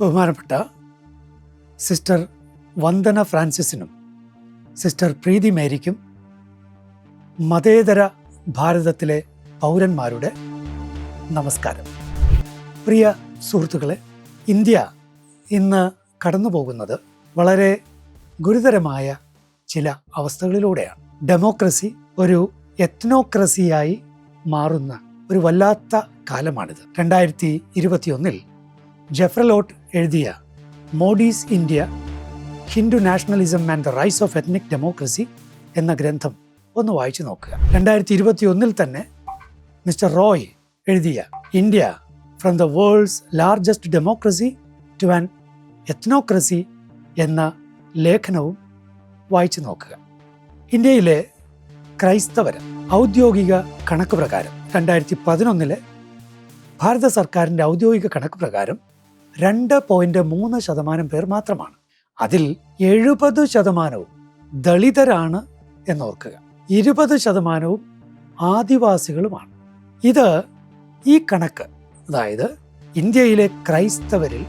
ബഹുമാനപ്പെട്ട സിസ്റ്റർ വന്ദന ഫ്രാൻസിസിനും സിസ്റ്റർ പ്രീതി മേരിക്കും മതേതര ഭാരതത്തിലെ പൗരന്മാരുടെ നമസ്കാരം. പ്രിയ സുഹൃത്തുക്കളെ ഇന്ത്യ ഇന്ന് കടന്നു പോകുന്നത് വളരെ ഗുരുതരമായ ചില അവസ്ഥകളിലൂടെയാണ്. ഡെമോക്രസി ഒരു എത്നോക്രസിയായി മാറുന്ന ഒരു വല്ലാത്ത കാലമാണിത്. രണ്ടായിരത്തി ഇരുപത്തിയൊന്നിൽ ജെഫ്രലോട്ട് എഴുതിയ Modi's India Hindu nationalism and the rise of ethnic democracy എന്ന ഗ്രന്ഥം ഒന്ന് വായിച്ചു നോക്കുക. രണ്ടായിരത്തി ഇരുപത്തി ഒന്നിൽ തന്നെ മിസ്റ്റർ റോയ് എഴുതിയ India from the world's largest democracy to an ethnocracy എന്ന ലേഖനവും വായിച്ചു നോക്കുക. ഇന്ത്യയിലെ ക്രൈസ്തവർ ഔദ്യോഗിക കണക്ക് പ്രകാരം രണ്ടായിരത്തി പതിനൊന്നിലെ ഭാരത സർക്കാരിന്റെ ഔദ്യോഗിക കണക്ക് പ്രകാരം രണ്ട് പോയിന്റ് മൂന്ന് ശതമാനം പേർ മാത്രമാണ്. അതിൽ എഴുപത് ശതമാനവും ദളിതരാണ് എന്നോർക്കുക. ഇരുപത് ശതമാനവും ആദിവാസികളുമാണ്. ഇത് ഈ കണക്ക് അതായത് ഇന്ത്യയിലെ ക്രൈസ്തവരിൽ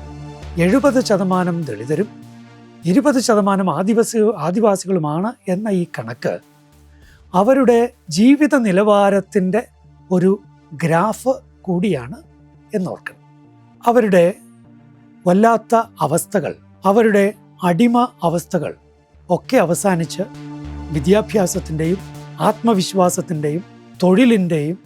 എഴുപത് ശതമാനം ദളിതരും ഇരുപത് ശതമാനം ആദിവാസി ആദിവാസികളുമാണ് എന്ന ഈ കണക്ക് അവരുടെ ജീവിത നിലവാരത്തിന്റെ ഒരു ഗ്രാഫ് കൂടിയാണ് എന്നോർക്കണം. അവരുടെ വല്ലാത്ത അവസ്ഥകൾ അവരുടെ അടിമ അവസ്ഥകൾ ഒക്കെ അവസാനിച്ച് വിദ്യാഭ്യാസത്തിന്റെയും ആത്മവിശ്വാസത്തിന്റെയും തൊഴിലിന്റെയും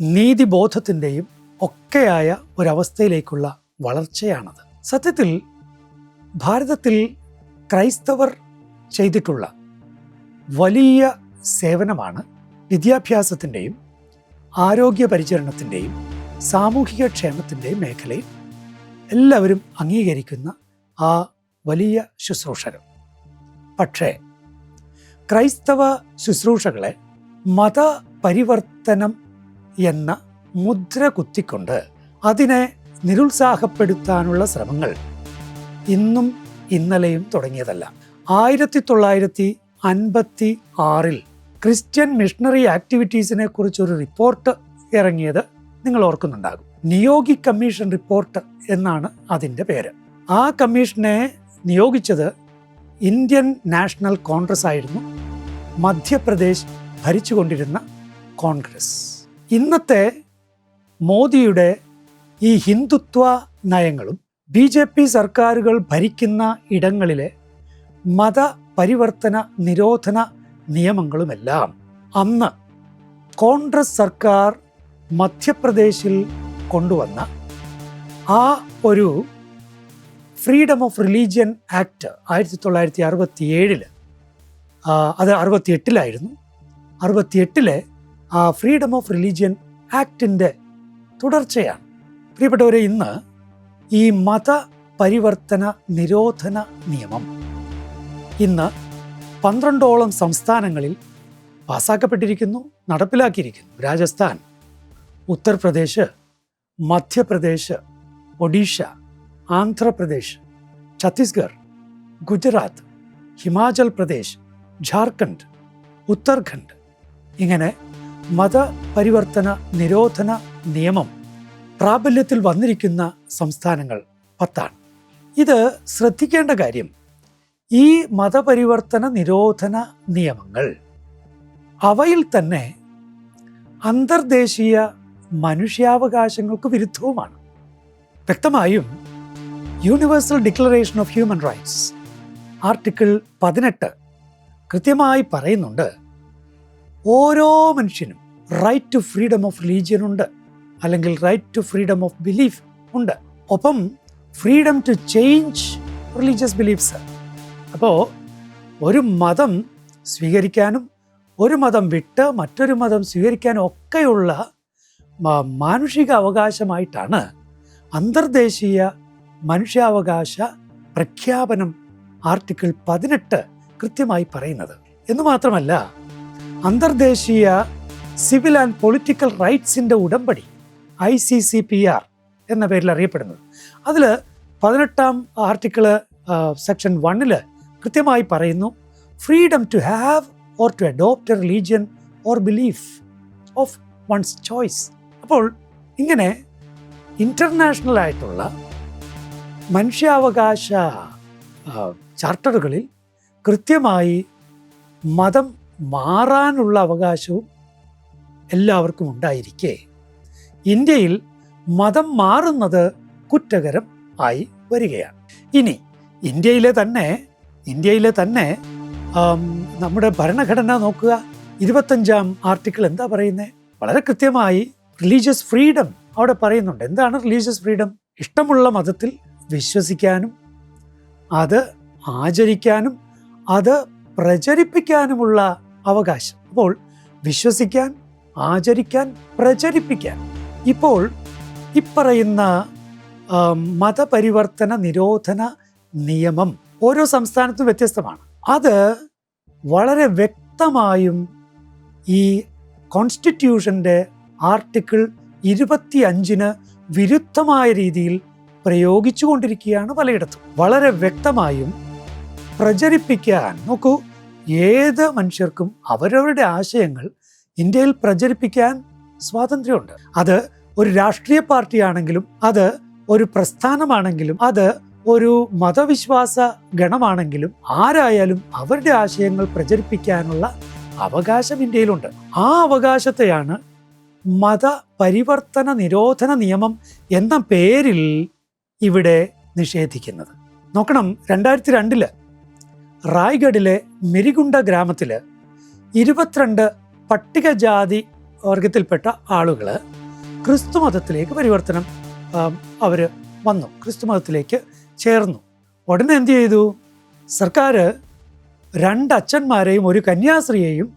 നീതിബോധത്തിന്റെയും ഒക്കെയായ ഒരവസ്ഥയിലേക്കുള്ള വളർച്ചയാണത്. സത്യത്തിൽ ഭാരതത്തിൽ ക്രൈസ്തവർ ചെയ്തിട്ടുള്ള വലിയ സേവനമാണ് വിദ്യാഭ്യാസത്തിന്റെയും ആരോഗ്യ പരിചരണത്തിന്റെയും സാമൂഹിക ക്ഷേമത്തിന്റെയും മേഖലയിൽ എല്ലാവരും അംഗീകരിക്കുന്ന ആ വലിയ ശുശ്രൂഷകൾ. പക്ഷേ ക്രൈസ്തവ ശുശ്രൂഷകളെ മതപരിവർത്തനം എന്ന മുദ്ര കുത്തിക്കൊണ്ട് അതിനെ നിരുത്സാഹപ്പെടുത്താനുള്ള ശ്രമങ്ങൾ ഇന്നും ഇന്നലെയും തുടങ്ങിയതല്ല. ആയിരത്തി തൊള്ളായിരത്തി അൻപത്തി ആറിൽ ക്രിസ്ത്യൻ മിഷണറി ആക്ടിവിറ്റീസിനെ കുറിച്ചൊരു റിപ്പോർട്ട് ഇറങ്ങിയത് നിങ്ങൾ ഓർക്കുന്നുണ്ടാകും. നിയോഗി കമ്മീഷൻ റിപ്പോർട്ട് എന്നാണ് അതിന്റെ പേര്. ആ കമ്മീഷനെ നിയോഗിച്ചത് ഇന്ത്യൻ നാഷണൽ കോൺഗ്രസ് ആയിരുന്നു. മധ്യപ്രദേശ് ഭരിച്ചുകൊണ്ടിരുന്ന കോൺഗ്രസ്. ഇന്നത്തെ മോദിയുടെ ഈ ഹിന്ദുത്വ നയങ്ങളും ബി ജെ പി സർക്കാരുകൾ ഭരിക്കുന്ന ഇടങ്ങളിലെ മതപരിവർത്തന നിരോധന നിയമങ്ങളുമെല്ലാം അന്ന് കോൺഗ്രസ് സർക്കാർ മധ്യപ്രദേശിൽ കൊണ്ടുവന്ന ആ ഒരു ഫ്രീഡം ഓഫ് റിലീജിയൻ ആക്ട് ആയിരത്തി തൊള്ളായിരത്തി അറുപത്തി ഏഴിൽ അത് അറുപത്തി എട്ടിലായിരുന്നു അറുപത്തി എട്ടിലെ ആ ഫ്രീഡം ഓഫ് റിലീജിയൻ ആക്ടിന്റെ തുടർച്ചയാണ്. പ്രിയപ്പെട്ടവരെ ഇന്ന് ഈ മത പരിവർത്തന നിരോധന നിയമം ഇന്ന് പന്ത്രണ്ടോളം സംസ്ഥാനങ്ങളിൽ പാസാക്കപ്പെട്ടിരിക്കുന്നു നടപ്പിലാക്കിയിരിക്കുന്നു. രാജസ്ഥാൻ ഉത്തർപ്രദേശ് മധ്യപ്രദേശ് ഒഡീഷ ആന്ധ്രാപ്രദേശ് ഛത്തീസ്ഗഡ് ഗുജറാത്ത് ഹിമാചൽ പ്രദേശ് ജാർഖണ്ഡ് ഉത്തർഖണ്ഡ് ഇങ്ങനെ മതപരിവർത്തന നിരോധന നിയമം പ്രാബല്യത്തിൽ വന്നിരിക്കുന്ന സംസ്ഥാനങ്ങൾ പത്താണ്. ഇത് ശ്രദ്ധിക്കേണ്ട കാര്യം ഈ മതപരിവർത്തന നിരോധന നിയമങ്ങൾ അവയിൽ തന്നെ അന്തർദേശീയ മനുഷ്യാവകാശങ്ങൾക്ക് വിരുദ്ധവുമാണ്. വ്യക്തമായും universal declaration of human rights article പതിനെട്ട് കൃത്യമായി പറയുന്നുണ്ട് ഓരോ മനുഷ്യനും right to freedom of religion ഉണ്ട് അല്ലെങ്കിൽ right to freedom of belief ഉണ്ട്. ഒപ്പം freedom to change religious beliefs അപ്പോൾ ഒരു മതം സ്വീകരിക്കാനും ഒരു മതം വിട്ട് മറ്റൊരു മതം സ്വീകരിക്കാനും ഒക്കെയുള്ള മാനുഷിക അവകാശമായിട്ടാണ് അന്തർദേശീയ മനുഷ്യാവകാശ പ്രഖ്യാപനം ആർട്ടിക്കിൾ പതിനെട്ട് കൃത്യമായി പറയുന്നത്. എന്ന് മാത്രമല്ല അന്തർദേശീയ സിവിൽ ആൻഡ് പൊളിറ്റിക്കൽ റൈറ്റ്സിന്റെ ഉടമ്പടി I C C P R എന്ന പേരിൽ അറിയപ്പെടുന്നത്. അതിൽ പതിനെട്ടാം ആർട്ടിക്കിൾ സെക്ഷൻ വണ്ണിൽ കൃത്യമായി പറയുന്നു freedom to have or to adopt a religion or belief of one's choice അപ്പോൾ ഇങ്ങനെ ഇന്റർനാഷണൽ ആയിട്ടുള്ള മനുഷ്യാവകാശ ചാർട്ടറുകളിൽ കൃത്യമായി മതം മാറാനുള്ള അവകാശവും എല്ലാവർക്കും ഉണ്ടായിരിക്കേ. ഇന്ത്യയിൽ മതം മാറുന്നത് കുറ്റകരം ആയി വരികയാണ്. ഇനി ഇന്ത്യയിലെ തന്നെ ഇന്ത്യയിലെ തന്നെ നമ്മുടെ ഭരണഘടന നോക്കുക. ഇരുപത്തഞ്ചാം ആർട്ടിക്കിൾ എന്താ പറയുന്നത് വളരെ കൃത്യമായി റിലീജിയസ് ഫ്രീഡം അവിടെ പറയുന്നുണ്ട്. എന്താണ് റിലീജിയസ് ഫ്രീഡം ഇഷ്ടമുള്ള മതത്തിൽ വിശ്വസിക്കാനും അത് ആചരിക്കാനും അത് പ്രചരിപ്പിക്കാനുമുള്ള അവകാശം. അപ്പോൾ വിശ്വസിക്കാൻ ആചരിക്കാൻ പ്രചരിപ്പിക്കാൻ. ഇപ്പോൾ ഇപ്പറയുന്ന മതപരിവർത്തന നിരോധന നിയമം ഓരോ സംസ്ഥാനത്തും വ്യത്യസ്തമാണ്. അത് വളരെ വ്യക്തമായും ഈ കോൺസ്റ്റിറ്റ്യൂഷന്റെ ആർട്ടിക്കിൾ ഇരുപത്തി അഞ്ചിന് വിരുദ്ധമായ രീതിയിൽ പ്രയോഗിച്ചു കൊണ്ടിരിക്കുകയാണ് പലയിടത്തും. വളരെ വ്യക്തമായും പ്രചരിപ്പിക്കാൻ നോക്കൂ. ഏത് മനുഷ്യർക്കും അവരവരുടെ ആശയങ്ങൾ ഇന്ത്യയിൽ പ്രചരിപ്പിക്കാൻ സ്വാതന്ത്ര്യമുണ്ട്. അത് ഒരു രാഷ്ട്രീയ പാർട്ടിയാണെങ്കിലും അത് ഒരു പ്രസ്ഥാനമാണെങ്കിലും അത് ഒരു മതവിശ്വാസ ഗണമാണെങ്കിലും ആരായാലും അവരുടെ ആശയങ്ങൾ പ്രചരിപ്പിക്കാനുള്ള അവകാശം ഇന്ത്യയിലുണ്ട്. ആ അവകാശത്തെയാണ് മത പരിവർത്തന നിരോധന നിയമം എന്ന പേരിൽ ഇവിടെ നിഷേധിക്കുന്നത്. നോക്കണം രണ്ടായിരത്തി രണ്ടിൽ റായ്ഗഡിലെ മെരിഗുണ്ട ഗ്രാമത്തിൽ ഇരുപത്തിരണ്ട് പട്ടികജാതി വർഗത്തിൽപ്പെട്ട ആളുകൾ ക്രിസ്തുമതത്തിലേക്ക് പരിവർത്തനം അവർ വന്നു ക്രിസ്തുമതത്തിലേക്ക് ചേർന്നു. ഉടനെ എന്ത് ചെയ്തു? സർക്കാർ രണ്ട് അച്ഛന്മാരെയും ഒരു കന്യാസ്ത്രീയെയും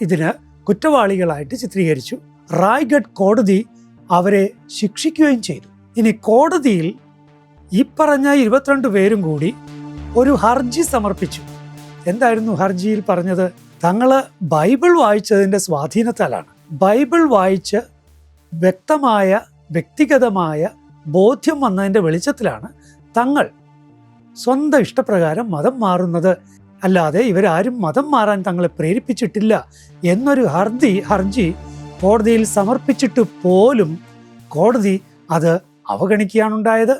ഇതിന് കുറ്റവാളികളായിട്ട് ചിത്രീകരിച്ചു. റായ്ഗഡ് കോടതി അവരെ ശിക്ഷിക്കുകയും ചെയ്തു. ഇനി കോടതിയിൽ ഈ പറഞ്ഞ ഇരുപത്തിരണ്ട് പേരും കൂടി ഒരു ഹർജി സമർപ്പിച്ചു. എന്തായിരുന്നു ഹർജിയിൽ പറഞ്ഞത്? തങ്ങൾ ബൈബിൾ വായിച്ചതിന്റെ സ്വാധീനത്താലാണ്. ബൈബിൾ വായിച്ച് വ്യക്തമായ വ്യക്തിഗതമായ ബോധ്യം വന്നതിന്റെ വെളിച്ചത്തിലാണ് തങ്ങൾ സ്വന്തം ഇഷ്ടപ്രകാരം മതം മാറുന്നത്. അല്ലാതെ ഇവരാരും മതം മാറാൻ തങ്ങളെ പ്രേരിപ്പിച്ചിട്ടില്ല എന്നൊരു ഹർജി ഹർജി കോടതിയിൽ സമർപ്പിച്ചിട്ട് പോലും കോടതി അത് അവഗണിക്കുകയാണുണ്ടായത്.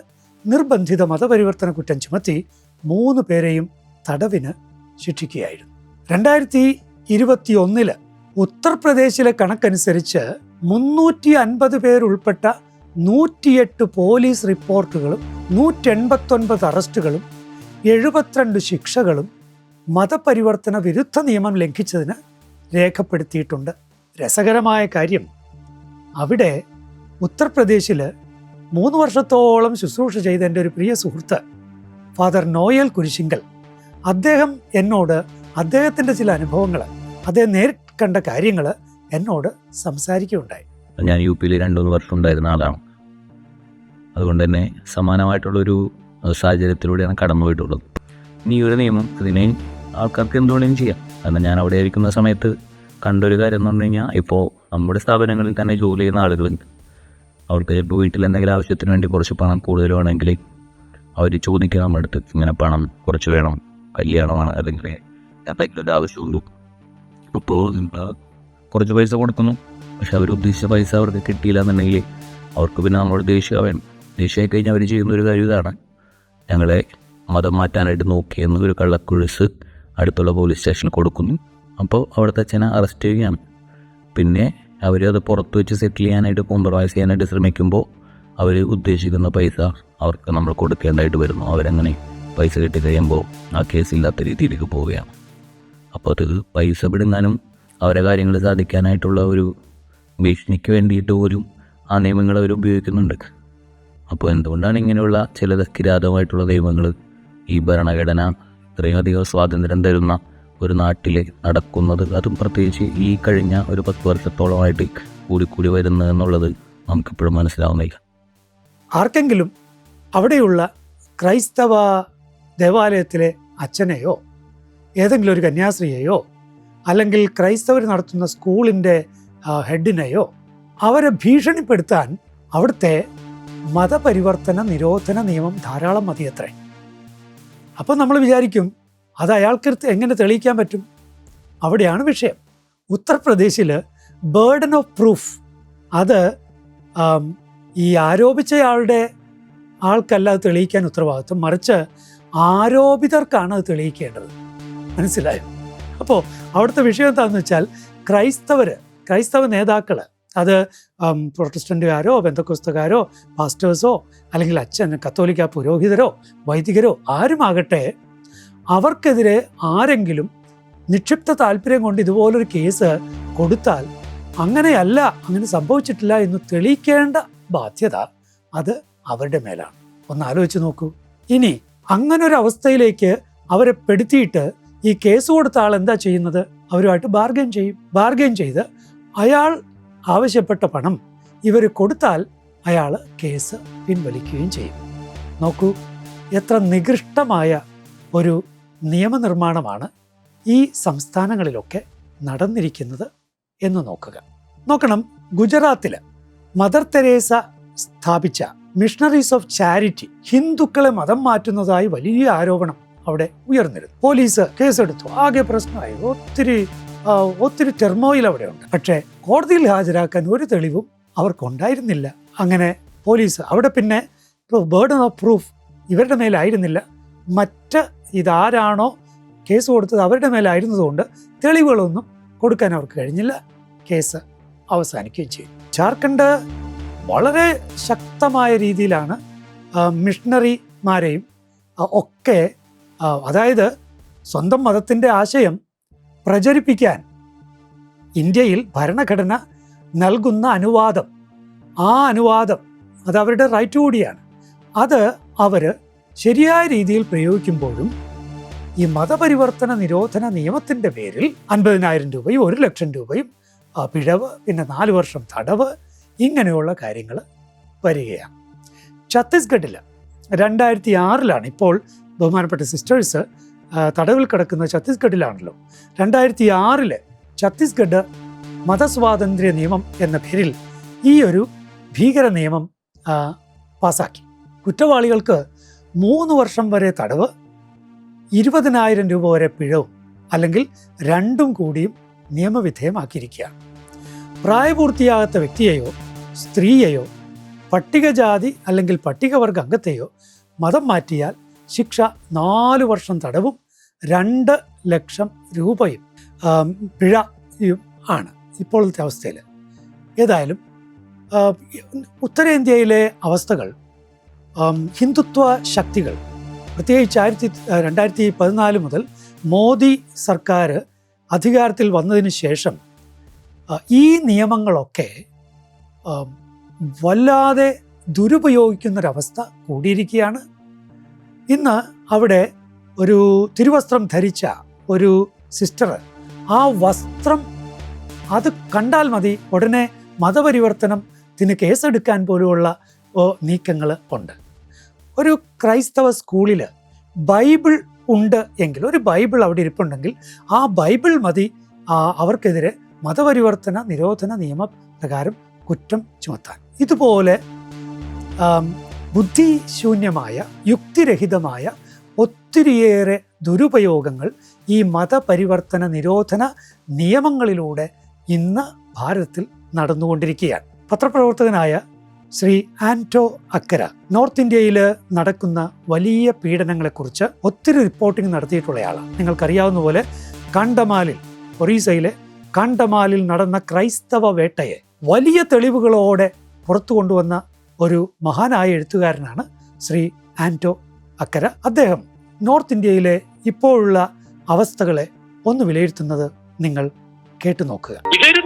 നിർബന്ധിത മതപരിവർത്തന കുറ്റം ചുമത്തി മൂന്ന് പേരെയും തടവിന് ശിക്ഷിക്കുകയായിരുന്നു. രണ്ടായിരത്തി ഇരുപത്തി ഒന്നിൽ ഉത്തർപ്രദേശിലെ കണക്കനുസരിച്ച് മുന്നൂറ്റി അൻപത് പേരുൾപ്പെട്ട നൂറ്റിയെട്ട് പോലീസ് റിപ്പോർട്ടുകളും നൂറ്റി എൺപത്തൊൻപത് അറസ്റ്റുകളും എഴുപത്തിരണ്ട് ശിക്ഷകളും മതപരിവർത്തന വിരുദ്ധ നിയമം ലംഘിച്ചതിന് രേഖപ്പെടുത്തിയിട്ടുണ്ട്. രസകരമായ കാര്യം. അവിടെ ഉത്തർപ്രദേശിൽ മൂന്ന് വർഷത്തോളം ശുശ്രൂഷ ചെയ്ത എന്റെ ഒരു പ്രിയ സുഹൃത്ത് ഫാദർ നോയൽ കുരിശിങ്കൽ. അദ്ദേഹം എന്നോട് അദ്ദേഹത്തിന്റെ ചില അനുഭവങ്ങൾ അദ്ദേഹം നേരിട്ട് കണ്ട കാര്യങ്ങൾ എന്നോട് സംസാരിക്കുകയുണ്ടായി. ഞാൻ യു പിയിൽ രണ്ടു മൂന്ന് വർഷം ഉണ്ടായിരുന്ന ആളാണ്. അതുകൊണ്ട് തന്നെ സമാനമായിട്ടുള്ളൊരു സാഹചര്യത്തിലൂടെയാണ് കടന്നു പോയിട്ടുള്ളത്. ഇനി ഒരു നിയമം ഇതിനെ ആൾക്കാർക്ക് എന്തുകൊണ്ടും ചെയ്യാം. കാരണം ഞാൻ അവിടെ ഇരിക്കുന്ന സമയത്ത് കണ്ടൊരു കാര്യം എന്ന് പറഞ്ഞു കഴിഞ്ഞാൽ ഇപ്പോൾ നമ്മുടെ സ്ഥാപനങ്ങളിൽ തന്നെ ജോലി ചെയ്യുന്ന ആളുകളുണ്ട് അവർക്ക് ഇപ്പോൾ വീട്ടിൽ എന്തെങ്കിലും ആവശ്യത്തിന് വേണ്ടി കുറച്ച് പണം കൂടുതൽ വേണമെങ്കിൽ അവർ ചോദിക്കുക നമ്മുടെ അടുത്ത് ഇങ്ങനെ പണം കുറച്ച് വേണം കല്യാണമാണ് അല്ലെങ്കിൽ എന്തെങ്കിലും ഒരു ആവശ്യമുള്ളൂ അപ്പോൾ നിങ്ങൾ കുറച്ച് പൈസ കൊടുക്കുന്നു. പക്ഷെ അവർ ഉദ്ദേശിച്ച പൈസ അവർക്ക് കിട്ടിയില്ല എന്നുണ്ടെങ്കിൽ അവർക്ക് പിന്നെ നമ്മളോട് ദേഷ്യമാവേണം ദേഷ്യമായി കഴിഞ്ഞാൽ അവർ ചെയ്യുന്ന ഒരു കാര്യം ഇതാണ്. ഞങ്ങളെ മതം മാറ്റാനായിട്ട് നോക്കിയെന്ന് ഒരു കള്ളക്കുഴിസ് അടുത്തുള്ള പോലീസ് സ്റ്റേഷനിൽ കൊടുക്കുന്നു. അപ്പോൾ അവിടുത്തെ അച്ഛനെ അറസ്റ്റ് ചെയ്യുകയാണ്. പിന്നെ അവർ അത് പുറത്ത് വെച്ച് സെറ്റിൽ ചെയ്യാനായിട്ട് കോംപ്രമൈസ് ചെയ്യാനായിട്ട് ശ്രമിക്കുമ്പോൾ അവർ ഉദ്ദേശിക്കുന്ന പൈസ അവർക്ക് നമ്മൾ കൊടുക്കേണ്ടതായിട്ട് വരുന്നു. അവരങ്ങനെ പൈസ കിട്ടി കഴിയുമ്പോൾ ആ കേസില്ലാത്ത രീതിയിലേക്ക് പോവുകയാണ്. അപ്പോൾ അത് പൈസ പിടുങ്ങാനും അവരെ കാര്യങ്ങൾ സാധിക്കാനായിട്ടുള്ള ഒരു ഭീഷണിക്ക് വേണ്ടിയിട്ട് പോലും ആ നിയമങ്ങൾ അവർ ഉപയോഗിക്കുന്നുണ്ട്. അപ്പോൾ എന്തുകൊണ്ടാണ് ഇങ്ങനെയുള്ള ചില കിരാതമായിട്ടുള്ള നിയമങ്ങൾ ഈ ഭരണഘടന ഇത്രയും അധികം സ്വാതന്ത്ര്യം തരുന്ന ഒരു നാട്ടിൽ നടക്കുന്നത്. അതും പ്രത്യേകിച്ച് ഈ കഴിഞ്ഞ ഒരു പത്ത് വർഷത്തോളമായിട്ട് കൂടിക്കൂടി വരുന്നത് എന്നുള്ളത് നമുക്കിപ്പോഴും മനസ്സിലാവുന്നില്ല. ആർക്കെങ്കിലും അവിടെയുള്ള ക്രൈസ്തവ ദേവാലയത്തിലെ അച്ഛനെയോ ഏതെങ്കിലും ഒരു കന്യാസ്ത്രീയെയോ അല്ലെങ്കിൽ ക്രൈസ്തവർ നടത്തുന്ന സ്കൂളിന്റെ ഹെഡിനെയോ അവരെ ഭീഷണിപ്പെടുത്താൻ അവിടുത്തെ മതപരിവർത്തന നിരോധന നിയമം ധാരാളം മതിയത്രേ. അപ്പോൾ നമ്മൾ വിചാരിക്കും അത് അയാൾക്ക് എങ്ങനെ തെളിയിക്കാൻ പറ്റും? അവിടെയാണ് വിഷയം. ഉത്തർപ്രദേശിൽ ബേർഡൻ ഓഫ് പ്രൂഫ് അത് ഈ ആരോപിച്ചയാളുടെ ആൾക്കല്ല അത് തെളിയിക്കാൻ ഉത്തരവാദിത്വം. മറിച്ച് ആരോപിതർക്കാണ് അത് തെളിയിക്കേണ്ടത്. മനസ്സിലായോ? അപ്പോൾ അവിടുത്തെ വിഷയം എന്താണെന്ന് വെച്ചാൽ ക്രൈസ്തവർ ക്രൈസ്തവ നേതാക്കൾ അത് പ്രൊട്ടസ്റ്റന്റുകാരോ ബന്ധക്കുസ്തകാരോ പാസ്റ്റേഴ്സോ അല്ലെങ്കിൽ അച്ഛൻ കത്തോലിക്ക പുരോഹിതരോ വൈദികരോ ആരുമാകട്ടെ അവർക്കെതിരെ ആരെങ്കിലും നിക്ഷിപ്ത താല്പര്യം കൊണ്ട് ഇതുപോലൊരു കേസ് കൊടുത്താൽ അങ്ങനെയല്ല അങ്ങനെ സംഭവിച്ചിട്ടില്ല എന്ന് തെളിയിക്കേണ്ട ബാധ്യത അത് അവരുടെ മേലാണ്. ഒന്ന് ആലോചിച്ച് നോക്കൂ. ഇനി അങ്ങനെ ഒരു അവസ്ഥയിലേക്ക് അവരെ പെടുത്തിയിട്ട് ഈ കേസ് കൊടുത്ത ആൾ എന്താ ചെയ്യുന്നത്? അവരുമായിട്ട് ബാർഗെയിൻ ചെയ്യും. ബാർഗെയിൻ ചെയ്ത് അയാൾ ആവശ്യപ്പെട്ട പണം ഇവർ കൊടുത്താൽ അയാൾ കേസ് പിൻവലിക്കുകയും ചെയ്യും. നോക്കൂ എത്ര നികൃഷ്ടമായ ഒരു നിയമനിർമ്മാണമാണ് ഈ സംസ്ഥാനങ്ങളിലൊക്കെ നടന്നിരിക്കുന്നത് എന്ന് നോക്കുക. നോക്കണം ഗുജറാത്തിൽ മദർ തെരേസ സ്ഥാപിച്ച മിഷണറീസ് ഓഫ് ചാരിറ്റി ഹിന്ദുക്കളെ മതം മാറ്റുന്നതായി വലിയ ആരോപണം അവിടെ ഉയർന്നിരുന്നു. പോലീസ് കേസെടുത്തു. ആകെ പ്രശ്നമായി. ഒത്തിരി ഒത്തിരി ടെർമോയിൽ അവിടെ ഉണ്ട് പക്ഷേ കോടതിയിൽ ഹാജരാക്കാൻ ഒരു തെളിവും അവർക്കുണ്ടായിരുന്നില്ല. അങ്ങനെ പോലീസ് അവിടെ പിന്നെ ബേർഡൻ ഓഫ് പ്രൂഫ് ഇവരുടെ മേലായിരുന്നില്ല. മറ്റ് ഇതാരാണോ കേസ് കൊടുത്തത് അവരുടെ മേലായിരുന്നതുകൊണ്ട് തെളിവുകളൊന്നും കൊടുക്കാൻ അവർക്ക് കഴിഞ്ഞില്ല. കേസ് അവസാനിക്കുകയും ചെയ്തു. ജാർഖണ്ഡ് വളരെ ശക്തമായ രീതിയിലാണ് മിഷണറിമാരെയും ഒക്കെ അതായത് സ്വന്തം മതത്തിന്റെ ആശയം പ്രചരിപ്പിക്കാൻ ഇന്ത്യയിൽ ഭരണഘടന നൽകുന്ന അനുവാദം ആ അനുവാദം അത് അവരുടെ റൈറ്റ് കൂടിയാണ്. അത് അവർ ശരിയായ രീതിയിൽ പ്രയോഗിക്കുമ്പോഴും ഈ മതപരിവർത്തന നിരോധന നിയമത്തിന്റെ പേരിൽ അൻപതിനായിരം രൂപയും ഒരു ലക്ഷം രൂപയും പിഴവ് പിന്നെ നാല് വർഷം തടവ് ഇങ്ങനെയുള്ള കാര്യങ്ങൾ വരികയാണ്. ഛത്തീസ്ഗഡിൽ രണ്ടായിരത്തി ആറിലാണ് ഇപ്പോൾ ബഹുമാനപ്പെട്ട സിസ്റ്റേഴ്സ് തടവിൽ കിടക്കുന്ന ഛത്തീസ്ഗഡിലാണല്ലോ. രണ്ടായിരത്തി ആറിൽ ഛത്തീസ്ഗഡ് മതസ്വാതന്ത്ര്യ നിയമം എന്ന പേരിൽ ഈ ഒരു ഭീകര നിയമം പാസാക്കി. കുറ്റവാളികൾക്ക് മൂന്ന് വർഷം വരെ തടവ് ഇരുപതിനായിരം രൂപ വരെ പിഴവും അല്ലെങ്കിൽ രണ്ടും കൂടിയും നിയമവിധേയമാക്കിയിരിക്കുകയാണ്. പ്രായപൂർത്തിയാകാത്ത വ്യക്തിയെയോ സ്ത്രീയെയോ പട്ടികജാതി അല്ലെങ്കിൽ പട്ടികവർഗ അംഗത്തെയോ മതം മാറ്റിയാൽ ശിക്ഷ നാല് വർഷം തടവും രണ്ട് ലക്ഷം രൂപയും പിഴയും ആണ് ഇപ്പോഴത്തെ അവസ്ഥയിൽ ഏതായാലും ഉത്തരേന്ത്യയിലെ അവസ്ഥകൾ ഹിന്ദുത്വ ശക്തികൾ. പ്രത്യേകിച്ച് ആയിരത്തി രണ്ടായിരത്തി പതിനാല് മുതൽ മോദി സർക്കാർ അധികാരത്തിൽ വന്നതിന് ശേഷം ഈ നിയമങ്ങളൊക്കെ വല്ലാതെ ദുരുപയോഗിക്കുന്നൊരവസ്ഥ കൂടിയിരിക്കുകയാണ്. ഇന്ന് അവിടെ ഒരു തിരുവസ്ത്രം ധരിച്ച ഒരു സിസ്റ്റർ ആ വസ്ത്രം അത് കണ്ടാൽ മതി ഉടനെ മതപരിവർത്തനത്തിന് കേസെടുക്കാൻ പോലുമുള്ള നീക്കങ്ങൾ ഉണ്ട്. ഒരു ക്രൈസ്തവ സ്കൂളിൽ ബൈബിൾ ഉണ്ട് എങ്കിൽ ഒരു ബൈബിൾ അവിടെ ഇരിപ്പുണ്ടെങ്കിൽ ആ ബൈബിൾ മതി. അവർക്കെതിരെ മതപരിവർത്തന നിരോധന നിയമപ്രകാരം കുറ്റം ചുമത്താൻ. ഇതുപോലെ ബുദ്ധിശൂന്യമായ യുക്തിരഹിതമായ ഒത്തിരിയേറെ ദുരുപയോഗങ്ങൾ ഈ മതപരിവർത്തന നിരോധന നിയമങ്ങളിലൂടെ ഇന്ന് ഭാരതത്തിൽ നടന്നുകൊണ്ടിരിക്കുകയാണ്. പത്രപ്രവർത്തകനായ ശ്രീ ആന്റോ അക്കര. നോർത്ത് ഇന്ത്യയിൽ നടക്കുന്ന വലിയ പീഡനങ്ങളെക്കുറിച്ച് ഒത്തിരി റിപ്പോർട്ടിംഗ് നടത്തിയിട്ടുള്ളയാളാണ്. നിങ്ങൾക്കറിയാവുന്ന പോലെ കണ്ടമാലിൽ ഒറീസയിലെ കണ്ടമാലിൽ നടന്ന ക്രൈസ്തവ വേട്ടയെ വലിയ തെളിവുകളോടെ പുറത്തു കൊണ്ടുവന്ന ഒരു മഹാനായ എഴുത്തുകാരനാണ് ശ്രീ ആന്റോ അക്കര. അദ്ദേഹം നോർത്ത് ഇന്ത്യയിലെ ഇപ്പോഴുള്ള അവസ്ഥകളെ ഒന്ന് വിലയിരുത്തുന്നത് നിങ്ങൾ കേട്ടു നോക്കുക.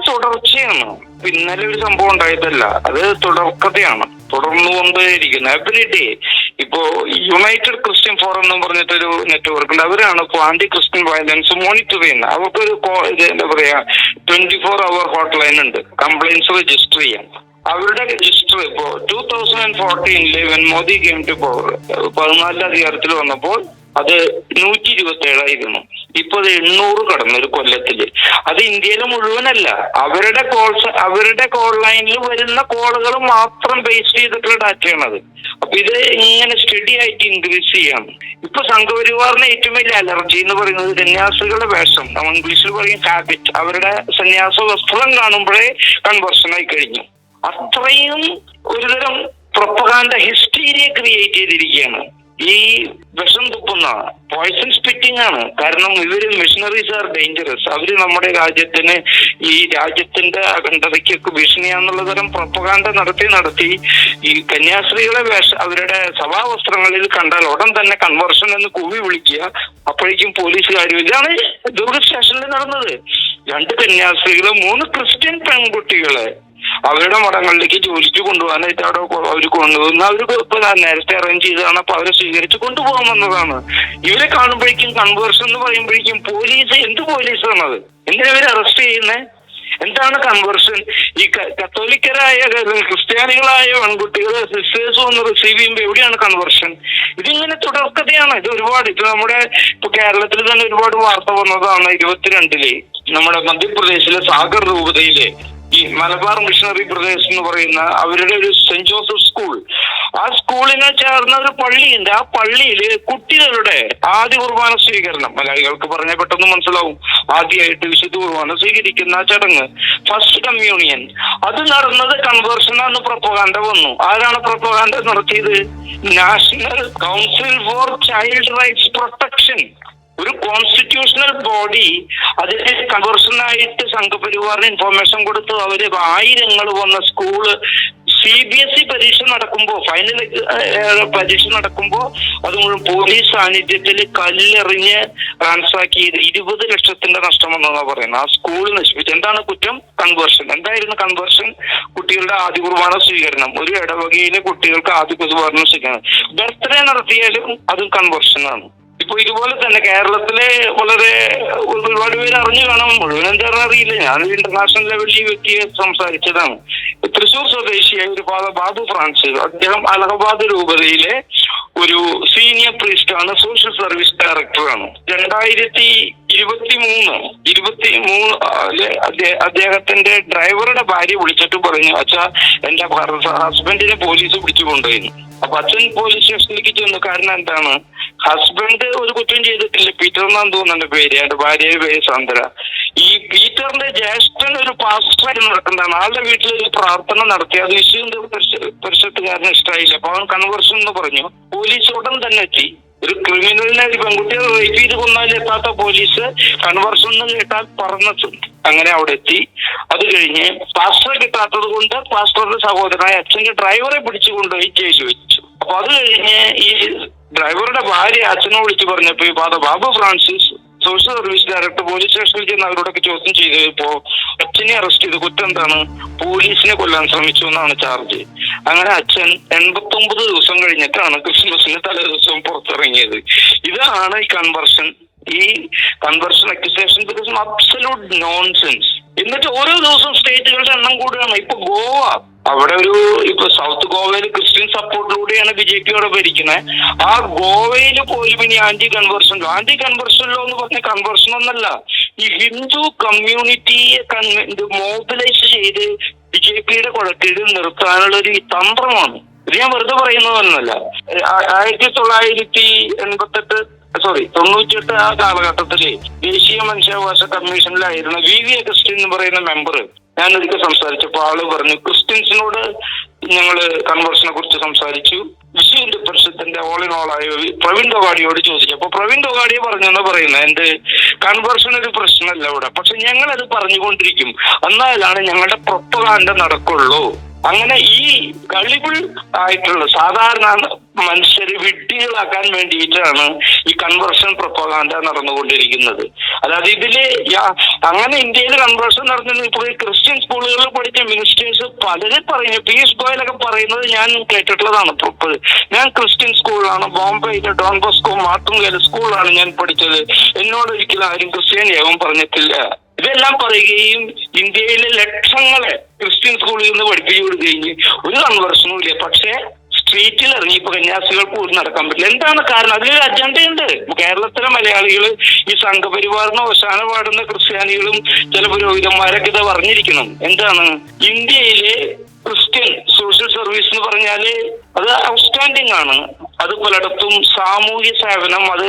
തുടർച്ചയാണ്. ഇന്നലെ ഒരു സംഭവം ഉണ്ടായതല്ല. അത് തുടർക്കഥയാണ്. തുടർന്നു കൊണ്ടേയിരിക്കുന്നത് എവറി ഡേ ഇപ്പോ യുണൈറ്റഡ് ക്രിസ്ത്യൻ ഫോറം എന്ന് പറഞ്ഞിട്ടൊരു നെറ്റ്വർക്ക് ഉണ്ട്. അവരാണ് ഇപ്പോൾ ആന്റി ക്രിസ്ത്യൻ വയലൻസ് മോണിറ്റർ ചെയ്യുന്നത്. അവർക്കൊരു എന്താ പറയാ ട്വന്റി ഫോർ അവർ ഹോട്ട് ലൈൻ ഉണ്ട്. കംപ്ലൈൻസ് രജിസ്റ്റർ ചെയ്യാൻ. അവരുടെ രജിസ്റ്റർ ഇപ്പോ two thousand and ഫോർട്ടീനിൽ when Modi came to power പതിനാലിലെ അധികാരത്തിൽ വന്നപ്പോൾ അത് നൂറ്റി ഇരുപത്തി ഏഴായിരുന്നു ഇപ്പൊ അത് എണ്ണൂറ് കടന്നു ഒരു കൊല്ലത്തിൽ. അത് ഇന്ത്യയിൽ മുഴുവനല്ല. അവരുടെ കോൾ അവരുടെ കോൾ ലൈനിൽ വരുന്ന കോളുകൾ മാത്രം ബേസ് ചെയ്തിട്ടുള്ള ഡാറ്റയാണത് അപ്പൊ ഇത് ഇങ്ങനെ സ്റ്റഡി ആയിട്ട് ഇൻക്രീസ് ചെയ്യാണ് ഇപ്പൊ സംഘപരിവാറിന് ഏറ്റവും വലിയ അലർജി എന്ന് പറയുന്നത് സന്യാസികളുടെ വേഷം. നമ്മൾ ഇംഗ്ലീഷിൽ പറയും ഹാബിറ്റ് അവരുടെ സന്യാസ വസ്ത്രം കാണുമ്പോഴേ കൺവേർഷൻ ആയി കഴിഞ്ഞു. അത്രയും ഒരുതരം പ്രൊപ്പകാന്റെ ഹിസ്റ്റീരിയ ക്രിയേറ്റ് ചെയ്തിരിക്കുകയാണ്. ഈ വിഷം തുപ്പുന്ന പോയ്സൺ സ്പിറ്റിംഗ് ആണ്. കാരണം ഇവർ മിഷണറീസ് ആർ ഡേഞ്ചറസ് അവർ നമ്മുടെ രാജ്യത്തിന് ഈ രാജ്യത്തിന്റെ അഖണ്ഡതയ്ക്കൊക്കെ ഭീഷണിയാന്നുള്ള തരം പ്രൊപ്പകാന്ഡ നടത്തി നടത്തി ഈ കന്യാസ്ത്രീകളെ വേഷ അവരുടെ സഭാവസ്ത്രങ്ങളിൽ കണ്ടാൽ ഉടൻ തന്നെ കൺവർഷൻ എന്ന് കൂവി വിളിക്കുക. അപ്പോഴേക്കും പോലീസുകാർ ഇതാണ് ദുർഗ സ്റ്റേഷനിൽ നടന്നത്. രണ്ട് കന്യാസ്ത്രീകൾ മൂന്ന് ക്രിസ്ത്യൻ പെൺകുട്ടികളെ അവരുടെ മഠങ്ങളിലേക്ക് ജോലിക്ക് കൊണ്ടുപോകാനായിട്ട് അവിടെ അവർ കൊണ്ടുപോകുന്ന അവർ ഇപ്പൊ നേരത്തെ അറേഞ്ച് ചെയ്തതാണ് അപ്പൊ അവരെ സ്വീകരിച്ച് കൊണ്ടുപോകാൻ വന്നതാണ്. ഇവരെ കാണുമ്പോഴേക്കും കൺവേർഷൻ എന്ന് പറയുമ്പോഴേക്കും പോലീസ് എന്ത് പോലീസാണത് എന്തിനാ ഇവരെ അറസ്റ്റ് ചെയ്യുന്നത് എന്താണ് കൺവേർഷൻ ഈ കത്തോലിക്കരായ ക്രിസ്ത്യാനികളായ പെൺകുട്ടികൾ സിസ്റ്റേഴ്സ് വന്ന് റിസീവ് ചെയ്യുമ്പോൾ എവിടെയാണ് കൺവേർഷൻ ഇതിങ്ങനെ തുടർക്കഥയാണ്. ഇത് ഒരുപാട് ഇത് നമ്മുടെ ഇപ്പൊ കേരളത്തിൽ തന്നെ ഒരുപാട് വാർത്ത വന്നതാണ് ഇരുപത്തിരണ്ടിൽ. നമ്മുടെ മധ്യപ്രദേശിലെ സാഗർ രൂപതയിലെ ഈ മലബാർ മിഷണറി പ്രദേശ് എന്ന് പറയുന്ന അവരുടെ ഒരു സെന്റ് ജോസഫ് സ്കൂൾ. ആ സ്കൂളിനെ ചേർന്ന ഒരു പള്ളിയുണ്ട്. ആ പള്ളിയിൽ കുട്ടികളുടെ ആദ്യ കുർബാന സ്വീകരണം. മലയാളികൾക്ക് പറഞ്ഞാൽ പെട്ടെന്ന് മനസ്സിലാവും. ആദ്യമായിട്ട് വിശുദ്ധ കുർബാന സ്വീകരിക്കുന്ന ചടങ്ങ്. First communion. അത് നടന്നത് കൺവേർഷൻ കൺവേർഷനാന്ന് പ്രൊപ്പകാൻഡ വന്നു. ആരാണ് പ്രൊപ്പകാൻഡ നടത്തിയത്? National council for child rights protection ഒരു കോൺസ്റ്റിറ്റ്യൂഷണൽ ബോഡി അതിന് കൺവേർഷനായിട്ട് സംഘപരിവാറിന് ഇൻഫോർമേഷൻ കൊടുത്തു അവർ ആയിരങ്ങൾ വന്ന school C B S E പരീക്ഷ നടക്കുമ്പോ ഫൈനൽ പരീക്ഷ നടക്കുമ്പോ അത് മുഴുവൻ പോലീസ് സാന്നിധ്യത്തിൽ കല്ലെറിഞ്ഞ് റാൻസാക്കി ഇരുപത് ലക്ഷത്തിന്റെ നഷ്ടം വന്നതാണ് പറയുന്നത് ആ സ്കൂൾ നശിപ്പിച്ചു. എന്താണ് കുറ്റം? കൺവേർഷൻ എന്തായിരുന്നു കൺവേർഷൻ കുട്ടികളുടെ ആദ്യ കുർബാന സ്വീകരണം. ഒരു ഇടവകയിലെ കുട്ടികൾക്ക് ആദ്യ കുർബാന സ്വീകരണം. ബർത്ത്ഡേ നടത്തിയാലും അതും കൺവേർഷനാണ് ഇപ്പൊ ഇതുപോലെ തന്നെ കേരളത്തിലെ വളരെ ഒരുപാട് പേര് അറിഞ്ഞു കാണാം. മുഴുവൻ എന്താണെന്ന് അറിയില്ല. ഞാൻ ഇന്റർനാഷണൽ ലെവലിൽ ഈ വ്യക്തിയെ സംസാരിച്ചതാണ്. തൃശൂർ സ്വദേശിയായ ഒരു ബാബു ഫ്രാൻസ്. അദ്ദേഹം അലഹബാദ് രൂപതയിലെ ഒരു സീനിയർ പ്രീസ്റ്റ് ആണ് സോഷ്യൽ സർവീസ് ഡയറക്ടറാണ് രണ്ടായിരത്തി ഇരുപത്തി മൂന്ന് ഇരുപത്തി മൂന്ന് അദ്ദേഹത്തിന്റെ ഡ്രൈവറുടെ ഭാര്യ വിളിച്ചിട്ട് പറഞ്ഞു അച്ഛാ എന്റെ ഹസ്ബൻഡിനെ പോലീസ് പിടിച്ചു കൊണ്ടുപോയിരുന്നു അപ്പൊ അച്ഛൻ പോലീസ് സ്റ്റേഷനിലേക്ക് ചെന്നു. കാരണം എന്താണ്? ഹസ്ബൻഡ് ഒരു കുറ്റം ചെയ്തിട്ടില്ല. പീറ്റർ എന്നാന്ന് തോന്നുന്നുണ്ട് പേര്. എന്റെ ഭാര്യയുടെ പേര് സാന്ദ്ര. ഈ പീറ്ററിന്റെ ജ്യേഷ്ഠൻ ഒരു പാസ്റ്ററായി നടക്കുന്നതാണ്. ആളുടെ വീട്ടിൽ ഒരു പ്രാർത്ഥന നടത്തി. അത് വിശുദ്ധ പരിഷത്തുകാരന് ഇഷ്ടമായില്ല അപ്പൊ അവൻ കൺവേർഷൻ എന്ന് പറഞ്ഞു. പോലീസ് ഉടൻ തന്നെ എത്തി. ഒരു ക്രിമിനലിനെ ഒരു പെൺകുട്ടിയെ റേപ്പ് ചെയ്ത് കൊന്നാൽ എത്താത്ത പോലീസ് കൺവർഷൻ കേട്ടാൽ അങ്ങനെ അവിടെ എത്തി. അത് കഴിഞ്ഞ് പാസ്റ്റർ കിട്ടാത്തത് കൊണ്ട് പാസ്റ്ററുടെ സഹോദരനായ അച്ഛന്റെ ഡ്രൈവറെ പിടിച്ചു കൊണ്ടുപോയി ജയിലിൽ വെച്ചു. അപ്പൊ അത് കഴിഞ്ഞ് ഈ ഡ്രൈവറുടെ ഭാര്യ അച്ഛനെ വിളിച്ച് പറഞ്ഞപ്പോ ഈ father Babu Francis social service director police സ്റ്റേഷനിൽ ചെന്ന് അവരോടൊക്കെ ചോദ്യം ചെയ്തപ്പോ അച്ഛനെ അറസ്റ്റ് ചെയ്ത്. കുറ്റം എന്താണ്? പോലീസിനെ കൊല്ലാൻ ശ്രമിച്ചു എന്നാണ് ചാർജ് അങ്ങനെ അച്ഛൻ എൺപത്തി ഒമ്പത് ദിവസം കഴിഞ്ഞിട്ടാണ് ക്രിസ്മസിന് തലേ ദിവസം പുറത്തിറങ്ങിയത്. ഇതാണ് ഈ കൺവെർഷൻ ഈ conversion accusation because absolute nonsense എന്നിട്ട് ഓരോ ദിവസവും സ്റ്റേറ്റുകളുടെ എണ്ണം കൂടുകയാണ്. ഇപ്പൊ ഗോവ അവിടെ ഒരു ഇപ്പൊ സൗത്ത് ഗോവയിൽ ക്രിസ്ത്യൻ സപ്പോർട്ടിലൂടെയാണ് ബി ജെ പി അവിടെ ഭരിക്കുന്നത്. ആ ഗോവയിൽ പോലും ഇനി anti conversion law anti conversion law എന്ന് പറഞ്ഞ കൺവേർഷൻ ഒന്നല്ല. ഈ ഹിന്ദു കമ്മ്യൂണിറ്റിയെ മോബിലൈസ് ചെയ്ത് ബി ജെ പിയുടെ കുഴക്കീഴിൽ നിർത്താനുള്ള ഒരു തന്ത്രമാണ്. ഇത് ഞാൻ വെറുതെ പറയുന്നതൊന്നുമല്ല ആയിരത്തി തൊള്ളായിരത്തി എൺപത്തെട്ട് സോറി തൊണ്ണൂറ്റിയെട്ട് ആ കാലഘട്ടത്തിൽ ദേശീയ മനുഷ്യാവകാശ കമ്മീഷനിലായിരുന്ന വി വി അഗസ്റ്റിൻ എന്ന് പറയുന്ന മെമ്പർ ഞാൻ ഒരിക്കൽ സംസാരിച്ചപ്പോൾ ആൾ പറഞ്ഞു ക്രിസ്ത്യൻസിനോട് ഞങ്ങൾ കൺവേഴ്സിനെ കുറിച്ച് സംസാരിച്ചു. വിഷുവിന്റെ പരിഷത്തിന്റെ ഓൾ ഇൻ ഓൾ ആയ പ്രവീൺ തൊഗാഡിയോട് ചോദിച്ചു. അപ്പൊ പ്രവീൺ പറഞ്ഞു പറഞ്ഞെന്ന് പറയുന്നത് എന്ത്? കൺവേർഷൻ ഒരു പ്രശ്നമല്ല ഇവിടെ. പക്ഷെ ഞങ്ങൾ അത് പറഞ്ഞുകൊണ്ടിരിക്കും. എന്നാലാണ് ഞങ്ങളുടെ പ്രൊപ്പകാന്റെ നടക്കുള്ളൂ. അങ്ങനെ ഈ കളിബിൾ ആയിട്ടുള്ള സാധാരണ മനുഷ്യരെ വിഡ്ഢികളാക്കാൻ വേണ്ടിയിട്ടാണ് ഈ കൺവേർഷൻ പ്രൊപ്പകാൻഡ നടന്നുകൊണ്ടിരിക്കുന്നത്. അതായത് ഇതിൽ അങ്ങനെ ഇന്ത്യയിൽ കൺവേർഷൻ നടന്നത് ഇപ്പോൾ ക്രിസ്ത്യൻ സ്കൂളുകളിൽ പഠിച്ച മിനിസ്റ്റേഴ്സ് പലരും പറയുന്നു പീസ് ഗോയലൊക്കെ പറയുന്നത് ഞാൻ കേട്ടിട്ടുള്ളതാണ്. ഞാൻ ക്രിസ്ത്യൻ സ്കൂളിലാണ് ബോംബെയിലെ ഡോൺ ബോസ്കോ മാർട്ടും സ്കൂളിലാണ് ഞാൻ പഠിച്ചത്. എന്നോട് ഒരിക്കലും ആരും ഏവം പറഞ്ഞിട്ടില്ല. ഇതെല്ലാം പറയുകയും ഇന്ത്യയിലെ ലക്ഷങ്ങളെ ക്രിസ്ത്യൻ സ്കൂളിൽ നിന്ന് പഠിപ്പിച്ചു കൊടുക്കുകയും ഒരു കൺവേർഷനും ഇല്ല പക്ഷേ സ്ട്രീറ്റിൽ ഇറങ്ങി ഇപ്പൊ കന്യാസികൾക്ക് പോലും നടക്കാൻ പറ്റില്ല. എന്താണ് കാരണം? അതിലൊരു അജണ്ടയുണ്ട് കേരളത്തിലെ മലയാളികൾ ഈ സംഘപരിവാറിന് അവസാന പാടുന്ന ക്രിസ്ത്യാനികളും ചില പുരോഹിതന്മാരൊക്കെ ഇത് പറഞ്ഞിരിക്കണം. എന്താണ്? ഇന്ത്യയിലെ ക്രിസ്ത്യൻ സോഷ്യൽ സർവീസ് എന്ന് പറഞ്ഞാൽ അത് ഔട്ട്സ്റ്റാൻഡിംഗ് ആണ്. അത് പലയിടത്തും സാമൂഹ്യ സേവനം അത്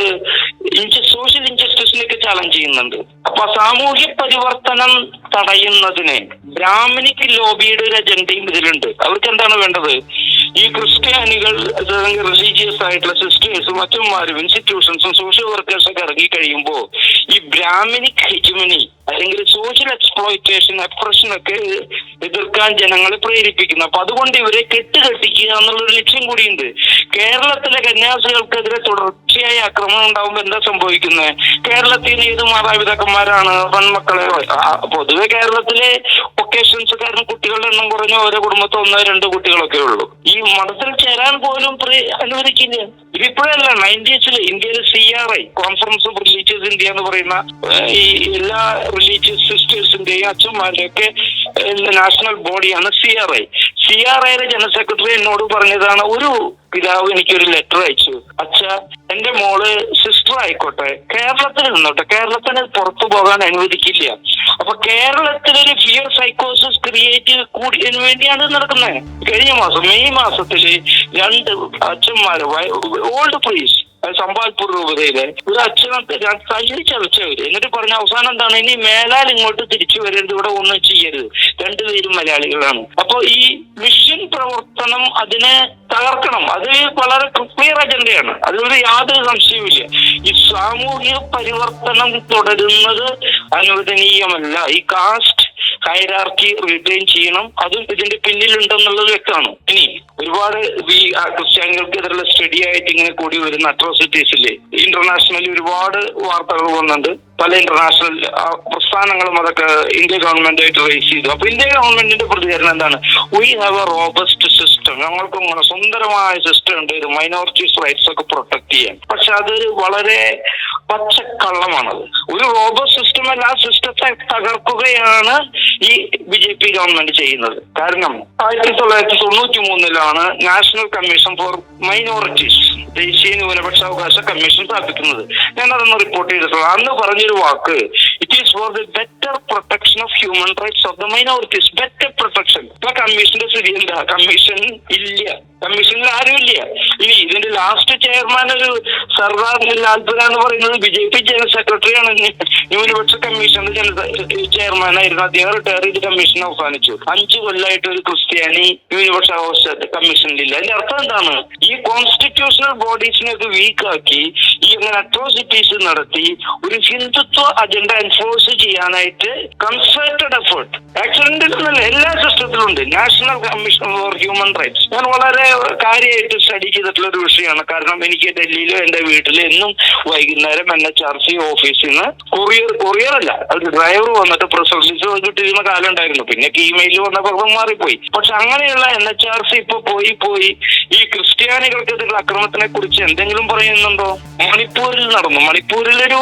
സോഷ്യൽ ഇൻജസ്റ്റിസിനൊക്കെ ചാലഞ്ച് ചെയ്യുന്നുണ്ട്. അപ്പൊ സാമൂഹ്യ പരിവർത്തനം തടയുന്നതിന് ബ്രാഹ്മണിക്ക് ലോബിയുടെ ഒരു അജണ്ടയും ഇതിലുണ്ട്. അവർക്ക് എന്താണ് വേണ്ടത്? ഈ ക്രിസ്ത്യാനികൾ റിലീജിയസ് ആയിട്ടുള്ള സിസ്റ്റേഴ്സും മറ്റുമാരും ഇൻസ്റ്റിറ്റ്യൂഷൻസും സോഷ്യൽ വർക്കേഴ്സും ഒക്കെ ഇറങ്ങി കഴിയുമ്പോൾ ഈ ബ്രാഹ്മണിക് ഹെജുമനി അല്ലെങ്കിൽ സോഷ്യൽ എക്സ്പ്ലോയിറ്റേഷൻ അപ്രഷൻ ഒക്കെ എതിർക്കാൻ ജനങ്ങളെ പ്രേരിപ്പിക്കുന്നു. അപ്പൊ അതുകൊണ്ട് ഇവരെ കെട്ടുകെട്ടിക്കുക എന്നുള്ളൊരു ലക്ഷ്യം കൂടിയുണ്ട്. കേരളത്തിലെ കന്യാസികൾക്കെതിരെ തുടർച്ചയായ ആക്രമണം ഉണ്ടാകുമ്പോൾ എന്താ സംഭവിക്കുന്നത് കേരളത്തിൽ ഏത് മാതാപിതാക്കന്മാരാണ് പെൺമക്കളെ പൊതുവെ കേരളത്തിലെ ഒക്കേഷൻസ് കാരണം കുട്ടികളുടെ എണ്ണം കുറഞ്ഞ ഓരോ കുടുംബത്തിൽ ഒന്നോ രണ്ടോ കുട്ടികളൊക്കെ ഉള്ളൂ. ഈ മതത്തിൽ ചേരാൻ പോലും അനുവദിക്കില്ല. ഇതിപ്പോഴല്ല നയന്റീസിൽ ഇന്ത്യയിൽ C R I conference of religious India എന്ന് പറയുന്ന ഈ എല്ലാ റിലീജിയസ് സിസ്റ്റേഴ്സിന്റെയും അച്ഛന്മാരുടെയും ഒക്കെ നാഷണൽ ബോഡിയാണ് C R I C R ഐയുടെ ജനറൽ സെക്രട്ടറി എന്നോട് പറഞ്ഞതാണ് ഒരു പിതാവ് എനിക്കൊരു ലെറ്റർ അയച്ചു. അച്ഛ എന്റെ മോൾ സിസ്റ്റർ ആയിക്കോട്ടെ കേരളത്തിൽ നിന്നോട്ടെ. കേരളത്തിന് പുറത്തു പോകാൻ അനുവദിക്കില്ല. അപ്പൊ കേരളത്തിലൊരു ഫിയർ സൈക്കോസിസ് ക്രിയേറ്റ് കൂടിയതിനു വേണ്ടിയാണ് നടക്കുന്നത്. കഴിഞ്ഞ മാസം മെയ് മാസത്തിൽ രണ്ട് അച്ഛന്മാര് ഓൾഡ് പ്രീസ് സംബാൽപൂർ രൂപതയിലെ ഒരു അച്ഛനെ തല്ലി ചതച്ചവര്. എന്നിട്ട് പറഞ്ഞ അവസാനം എന്താണ്? ഇനി മേലാൽ ഇങ്ങോട്ട് തിരിച്ചു വരരുത് ഇവിടെ ഒന്നും ചെയ്യരുത്. രണ്ടുപേരും മലയാളികളാണ്. അപ്പൊ ഈ മിഷൻ പ്രവർത്തനം അതിനെ തകർക്കണം. അത് വളരെ ക്ലിയർ അജണ്ടയാണ് അതിലൊരു യാതൊരു സംശയവുമില്ല. ഈ സാമൂഹിക പരിവർത്തനം തുടരുന്നത് അനുവദനീയമല്ല. ഈ കാസ്റ്റ് ഹൈറാർക്കി റിട്ടേൺ ചെയ്യണം. അതും ഇതിന്റെ പിന്നിലുണ്ടെന്നുള്ളത് വ്യക്തമാണ്. ഇനി ഒരുപാട് ഈ ക്രിസ്ത്യാനികൾക്കെതിരെ സ്റ്റഡി ആയിട്ട് ഇങ്ങനെ കൂടി വരുന്ന അട്രോസിറ്റീസിൽ ഇന്റർനാഷണലി ഒരുപാട് വാർത്തകൾ വന്നുണ്ട് പല ഇന്റർനാഷണൽ പ്രസ്ഥാനങ്ങളും അതൊക്കെ ഇന്ത്യ ഗവൺമെന്റ് ആയിട്ട് റേസ് ചെയ്തു. അപ്പൊ ഇന്ത്യ ഗവൺമെന്റിന്റെ പ്രതികരണം എന്താണ്? We have a robust system ഞങ്ങൾക്ക് ഇങ്ങനെ സുന്ദരമായ സിസ്റ്റം ഉണ്ട്. ഇത് മൈനോറിറ്റീസ് റൈറ്റ്സ് ഒക്കെ പ്രൊട്ടക്ട് ചെയ്യാൻ. പക്ഷെ അതൊരു വളരെ പച്ചക്കള്ളമാണത്. ഒരു റോബസ്റ്റ് സിസ്റ്റം അല്ല ആ സിസ്റ്റത്തെ തകർക്കുകയാണ് ഈ ബി ജെ പി ഗവൺമെന്റ് ചെയ്യുന്നത്. കാരണം ആയിരത്തി തൊള്ളായിരത്തി തൊണ്ണൂറ്റി മൂന്നിലാണ് നാഷണൽ കമ്മീഷൻ ഫോർ മൈനോറിറ്റീസ് ദേശീയ ന്യൂനപക്ഷ അവകാശ കമ്മീഷൻ സ്ഥാപിക്കുന്നത്. ഞാൻ അതൊന്ന് റിപ്പോർട്ട് ചെയ്തിട്ടുള്ളത് അന്ന് പറഞ്ഞൊരു വാക്ക് it is for the better protection of human rights of the minorities better protection ഇപ്പൊ കമ്മീഷന്റെ സ്ഥിതി എന്താ? കമ്മീഷൻ ഇല്ല. കമ്മീഷനിൽ ആരുമില്ല ഇനി ഇതിന്റെ ലാസ്റ്റ് ചെയർമാൻ ഒരു സർദാർ ലാൽപുര എന്ന് പറയുന്നത് ബി ജെ പി ജനറൽ സെക്രട്ടറിയാണ് ന്യൂനപക്ഷ കമ്മീഷന്റെ ചെയർമാൻ ആയിരുന്നു അദ്ദേഹം. ചെയ്ത് കമ്മീഷൻ അവസാനിച്ചു. അഞ്ചു കൊല്ലമായിട്ട് ഒരു ക്രിസ്ത്യാനി ന്യൂനപക്ഷ അവസ്ഥ കമ്മീഷനിലില്ല അതിന്റെ അർത്ഥം എന്താണ്? ഈ കോൺസ്റ്റിറ്റ്യൂഷണൽ ബോഡീസിനെ ഒക്കെ വീക്കാക്കി ഈ അങ്ങനെ അട്രോസിറ്റീസ് നടത്തി ഒരു ഹിന്ദുത്വ അജണ്ട എൻഫോഴ്സ് ചെയ്യാനായിട്ട് കൺസേർട്ടഡ് എഫേർട്ട് ആക്സിഡന്റിൽ എല്ലാ സിസ്റ്റത്തിലും ഉണ്ട്. National commission for human rights ഞാൻ വളരെ കാര്യമായിട്ട് സ്റ്റഡി ചെയ്തിട്ടുള്ള ഒരു വിഷയമാണ്. കാരണം എനിക്ക് ഡൽഹിയിലോ എന്റെ വീട്ടിലോ എന്നും വൈകുന്നേരം എന്നെ സി ഓഫീസിൽ നിന്ന് കൊറിയർ കൊറിയർ അല്ല. ഒരു ഡ്രൈവർ വന്നിട്ട് പ്രസ് റിലീസ് കിട്ടിയിരുന്ന കാലം ഉണ്ടായിരുന്നു. പിന്നെ ഇമെയിൽ വന്നപ്പോൾ മാറിപ്പോയി. പക്ഷെ അങ്ങനെയുള്ള എൻ എച്ച് ആർ സി ഇപ്പൊ പോയി പോയി. ഈ ക്രിസ്ത്യാനികൾക്കെതിരെ അക്രമത്തിനെ കുറിച്ച് എന്തെങ്കിലും പറയുന്നുണ്ടോ? മണിപ്പൂരിൽ നടന്നു. മണിപ്പൂരിലൊരു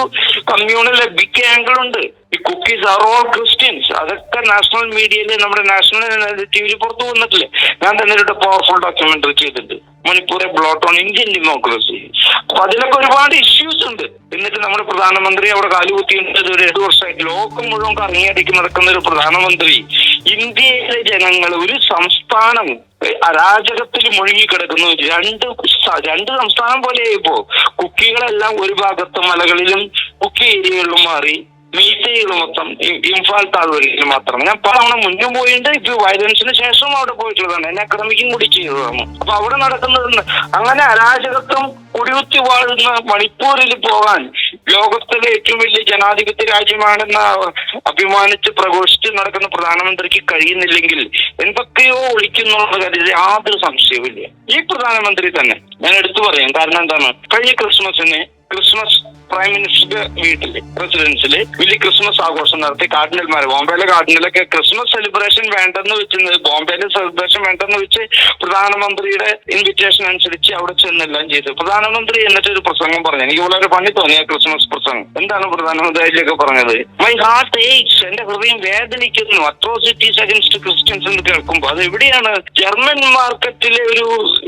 കമ്മ്യൂണൽ ബിഗ് ആംഗിൾ ഉണ്ട്. ഈ കുക്കീസ് ആർ ഓൾ ക്രിസ്ത്യൻസ് അതൊക്കെ നാഷണൽ മീഡിയയിൽ നമ്മുടെ നാഷണൽ ടി വിയിൽ പുറത്തു വന്നിട്ടില്ലേ? ഞാൻ തന്നെ ഒരു പവർഫുൾ ഡോക്യുമെന്ററി ചെയ്തിട്ടുണ്ട്. മണിപ്പൂരെ ബ്ലോട്ട് ഓൺ ഇന്ത്യൻ ഡെമോക്രസി അപ്പൊ അതിലൊക്കെ ഒരുപാട് ഇഷ്യൂസ് ഉണ്ട്. എന്നിട്ട് നമ്മുടെ പ്രധാനമന്ത്രി അവിടെ കാലുകുത്തിയിട്ട് ഒരു രണ്ടു വർഷമായിട്ട് ലോകം മുഴുവൻ കറങ്ങിയടിക്ക് നടക്കുന്ന ഒരു പ്രധാനമന്ത്രി. ഇന്ത്യയിലെ ജനങ്ങൾ ഒരു സംസ്ഥാനം അരാജകത്തിൽ മുഴുകിക്കിടക്കുന്നു. രണ്ട് രണ്ട് സംസ്ഥാനം പോലെ ഇപ്പോ കുക്കികളെല്ലാം ഒരു ഭാഗത്ത് മലകളിലും കുക്കി ഏരിയകളിലും മാറി. മീറ്റകൾ മൊത്തം. ഇ- ഇംഫാൽ താഴ്വരയിൽ മാത്രം. ഞാൻ പലവണ മുന്നും പോയിട്ട് ഇപ്പൊ വയലൻസിന് ശേഷം അവിടെ പോയിട്ടുള്ളതാണ്. എന്നെ അക്രമിക്കും കൂടി ചെയ്തതാണ്. അപ്പൊ അവിടെ നടക്കുന്നത്? അങ്ങനെ അരാജകത്വം കുടികുത്തി വാഴുന്ന മണിപ്പൂരിൽ പോകാൻ ലോകത്തിലെ ഏറ്റവും വലിയ ജനാധിപത്യ രാജ്യമാണെന്ന് അഭിമാനിച്ച് പ്രഘോഷിച്ച് നടക്കുന്ന പ്രധാനമന്ത്രിക്ക് കഴിയുന്നില്ലെങ്കിൽ എന്തൊക്കെയോ ഒളിക്കുന്നുള്ള കാര്യത്തിൽ യാതൊരു സംശയവുമില്ല. ഈ പ്രധാനമന്ത്രി തന്നെ ഞാൻ എടുത്തു പറയാം. കാരണം എന്താണ്? കഴിഞ്ഞ ക്രിസ്മസിന് ക്രിസ്മസ് പ്രൈം മിനിസ്റ്ററുടെ വീട്ടിൽ റെസിഡൻസിൽ വലിയ ക്രിസ്മസ് ആഘോഷം നടത്തി കാർഡിനൽമാർ ബോംബെയിലെ കാർഡിനലൊക്കെ ക്രിസ്മസ് സെലിബ്രേഷൻ വേണ്ടെന്ന് വെച്ച് ബോംബെയിലെ സെലിബ്രേഷൻ വേണ്ടെന്ന് വെച്ച് പ്രധാനമന്ത്രിയുടെ ഇൻവിറ്റേഷൻ അനുസരിച്ച് അവിടെ ചെന്നെല്ലാം ചെയ്തു. പ്രധാനമന്ത്രി എന്നിട്ട് ഒരു പ്രസംഗം പറഞ്ഞു. എനിക്ക് വളരെ പണി തോന്നിയ ക്രിസ്മസ് പ്രസംഗം. എന്താണ് പ്രധാനമന്ത്രി അതിലൊക്കെ പറഞ്ഞത്? മൈ ഹാർട്ട് ഏയ്സ് എന്റെ ഹൃദയം വേദനിക്കുന്നു. അട്രോസിറ്റീസ് അഗൻസ്റ്റ് ക്രിസ്ത്യൻസ് എന്ന് കേൾക്കുമ്പോൾ അത് എവിടെയാണ്? ജർമ്മൻ മാർക്കറ്റിലെ ഒരു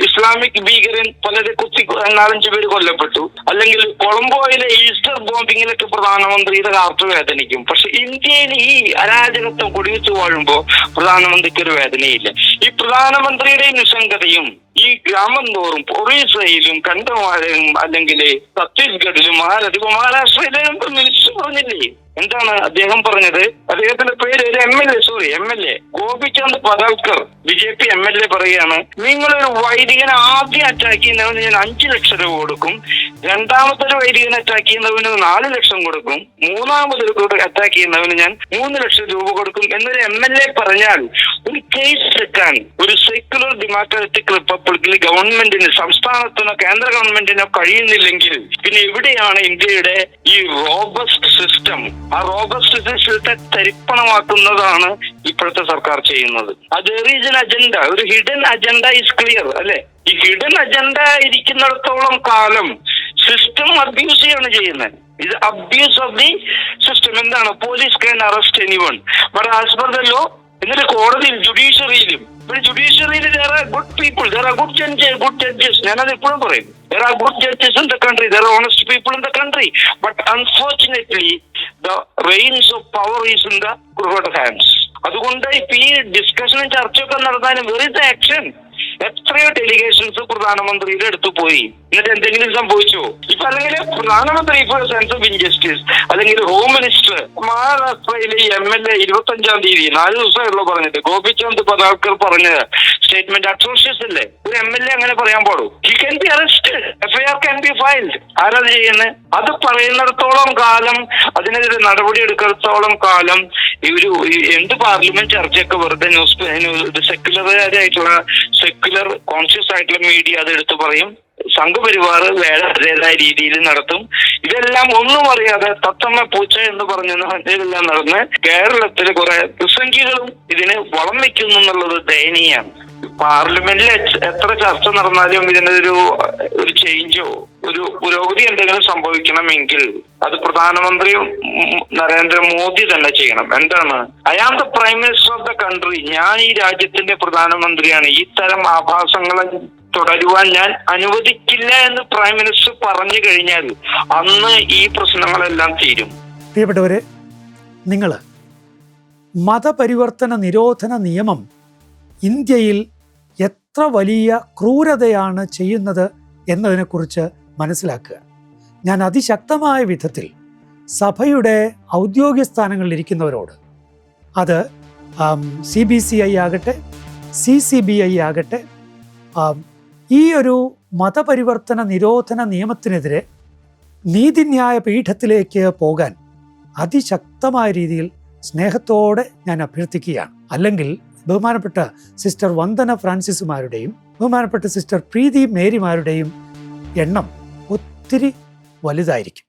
ഇസ്ലാമിക് ഭീകരൻ പലരെ കുത്തി നാലഞ്ച് പേര് കൊല്ലപ്പെട്ടു. അല്ലെങ്കിൽ കൊളംബോയിലെ ഈസ്റ്റർ ബോംബിങ്ങിലൊക്കെ പ്രധാനമന്ത്രിയുടെ കാർത്ത് വേദനിക്കും. പക്ഷെ ഇന്ത്യയിൽ ഈ അരാജകത്വം കുടിവെച്ച് വാഴുമ്പോ പ്രധാനമന്ത്രിക്ക് ഒരു വേദനയില്ല. ഈ പ്രധാനമന്ത്രിയുടെ നിസ്സംഗതയും ഈ ഗ്രാമം തോറും ഒറീസയിലും കണ്ടമാലും അല്ലെങ്കിൽ ഛത്തീസ്ഗഡിലും മഹാരാഷ്ട്ര മഹാരാഷ്ട്രയിലും മിനിസ്റ്റർ പറഞ്ഞില്ലേ? എന്താണ് അദ്ദേഹം പറഞ്ഞത്? അദ്ദേഹത്തിന്റെ പേര് ഒരു M L A sorry M L A. Gopichand Padalkar B J P M L A പറയുകയാണ്. നിങ്ങളൊരു വൈദികനെ ആദ്യം അറ്റാക്ക് ചെയ്യുന്നവന് ഞാൻ അഞ്ചു ലക്ഷം രൂപ കൊടുക്കും. രണ്ടാമത്തെ ഒരു വൈദികനെ അറ്റാക്ക് ചെയ്യുന്നവന് നാല് ലക്ഷം കൊടുക്കും. മൂന്നാമത് അറ്റാക്ക് ചെയ്യുന്നവന് ഞാൻ മൂന്ന് ലക്ഷം രൂപ കൊടുക്കും എന്നൊരു എം എൽ എ പറഞ്ഞാൽ ഒരു കേസ് എടുക്കാൻ ഒരു സെക്യുലർ ഡെമോക്രാറ്റിക് റിപ്പബ്ലിക്കിൽ ഗവൺമെന്റിന് സംസ്ഥാനത്തിനോ കേന്ദ്ര ഗവൺമെന്റിനോ കഴിയുന്നില്ലെങ്കിൽ പിന്നെ എവിടെയാണ് ഇന്ത്യയുടെ ഈ റോബസ്റ്റ് സിസ്റ്റം ആ റോബസ്റ്റ് സിസ്റ്റത്തെ തരിപ്പണമാക്കുന്നതാണ് ഇപ്പോഴത്തെ സർക്കാർ ചെയ്യുന്നത്. അത് റീജൻ അജണ്ട ഒരു ഹിഡൻ അജണ്ട ഇസ് ക്ലിയർ അല്ലെ? ഈ ഹിഡൻ അജണ്ട ഇരിക്കുന്നിടത്തോളം കാലം സിസ്റ്റം അബ്യൂസ് ചെയ്യാണ് ചെയ്യുന്നത്. ഇത് അബ്യൂസ് ഓഫ് ദി സിസ്റ്റം എന്താണ്? Police can arrest anyone but as the law എന്നിട്ട് കോടതിയിൽ ജുഡീഷ്യറിയിലും ഇവിടെ ജുഡീഷ്യറിയിൽ there are good people there are good judges good judges ഞാനത് എപ്പോഴും പറയും. There are good judges in the country there are honest people in the country but unfortunately the reins of power is in the hands അതുകൊണ്ട് ഇപ്പൊ ഈ ഡിസ്കഷനും ചർച്ചയൊക്കെ നടത്താനും very the action എത്രയോ ഡെലിഗേഷൻസ് പ്രധാനമന്ത്രിയുടെ അടുത്ത് പോയി. എന്നിട്ട് എന്തെങ്കിലും സംഭവിച്ചോ? ഇപ്പൊ അല്ലെങ്കിൽ പ്രധാനമന്ത്രി ഇപ്പോൾ സെൻസ് ഓഫ് ഇൻജസ്റ്റിസ് അല്ലെങ്കിൽ ഹോം മിനിസ്റ്റർ മഹാരാഷ്ട്രയിലെ എം എൽ എ ഇരുപത്തി അഞ്ചാം തീയതി നാല് ദിവസമായുള്ളൂ പറഞ്ഞിട്ട്. ഗോപിചന്ദ് പതാൽക്കർ പറഞ്ഞ സ്റ്റേറ്റ്മെന്റ് അട്രോഷ്യസ് അല്ലേ? ഒരു എം എൽ എ അങ്ങനെ പറയാൻ പാടൂ. He can be arrested FIR can be filed ആരാത് ചെയ്യുന്നത് അത് പറയുന്നിടത്തോളം കാലം അതിനെതിരെ നടപടി എടുക്കുന്നിടത്തോളം കാലം ഈ ഒരു എന്ത് പാർലമെന്റ് ചർച്ചയൊക്കെ വെറുതെ ന്യൂസ് സെക്യുലറായിട്ടുള്ള സെക്യുലർ കോൺഷ്യസ് ആയിട്ടുള്ള മീഡിയ അത് എടുത്തു പറയും. സംഘപരിവാർ വേറെ അതേതായ രീതിയിൽ നടത്തും. ഇതെല്ലാം ഒന്നും അറിയാതെ തത്തമ്മ പൂച്ച എന്ന് പറഞ്ഞ ഇതെല്ലാം നടന്ന് കേരളത്തിൽ കുറെ പ്രസംഗികളും ഇതിന് വളം വെക്കുന്നു എന്നുള്ളത് ദയനീയാണ് പാർലമെന്റിൽ എത്ര- ചർച്ച നടന്നാലും ഇതിനൊരു ഒരു ചേഞ്ചോ ഒരു പുരോഗതി എന്തെങ്കിലും സംഭവിക്കണമെങ്കിൽ അത് പ്രധാനമന്ത്രി നരേന്ദ്രമോദി തന്നെ ചെയ്യണം. എന്താണ്? I am the prime minister of the country ഞാൻ ഈ രാജ്യത്തിന്റെ പ്രധാനമന്ത്രിയാണ്. ഈ തരം ആഭാസങ്ങളെ തുടരുവാൻ ഞാൻ അനുവദിക്കില്ല എന്ന് പ്രൈം മിനിസ്റ്റർ പറഞ്ഞു കഴിഞ്ഞാൽ അന്ന് ഈ പ്രശ്നങ്ങളെല്ലാം തീരും. പ്രിയപ്പെട്ടവരെ നിങ്ങൾ മതപരിവർത്തന നിരോധന നിയമം ഇന്ത്യയിൽ എത്ര വലിയ ക്രൂരതയാണ് ചെയ്യുന്നത് എന്നതിനെക്കുറിച്ച് മനസ്സിലാക്കുക. ഞാൻ അതിശക്തമായ വിധത്തിൽ സഭയുടെ ഔദ്യോഗിക സ്ഥാനങ്ങളിൽ ഇരിക്കുന്നവരോട് അത് സി ബി സി ഐ ആകട്ടെ സി സി ബി ഐ ആകട്ടെ ഈ ഒരു മതപരിവർത്തന നിരോധന നിയമത്തിനെതിരെ നീതിന്യായ പീഠത്തിലേക്ക് പോകാൻ അതിശക്തമായ രീതിയിൽ സ്നേഹത്തോടെ ഞാൻ അഭ്യർത്ഥിക്കുകയാണ്. അല്ലെങ്കിൽ ബഹുമാനപ്പെട്ട സിസ്റ്റർ വന്ദന ഫ്രാൻസിസുമാരുടെയും ബഹുമാനപ്പെട്ട സിസ്റ്റർ പ്രീതി മേരിമാരുടെയും എണ്ണം ഒത്തിരി വലുതായിരിക്കും.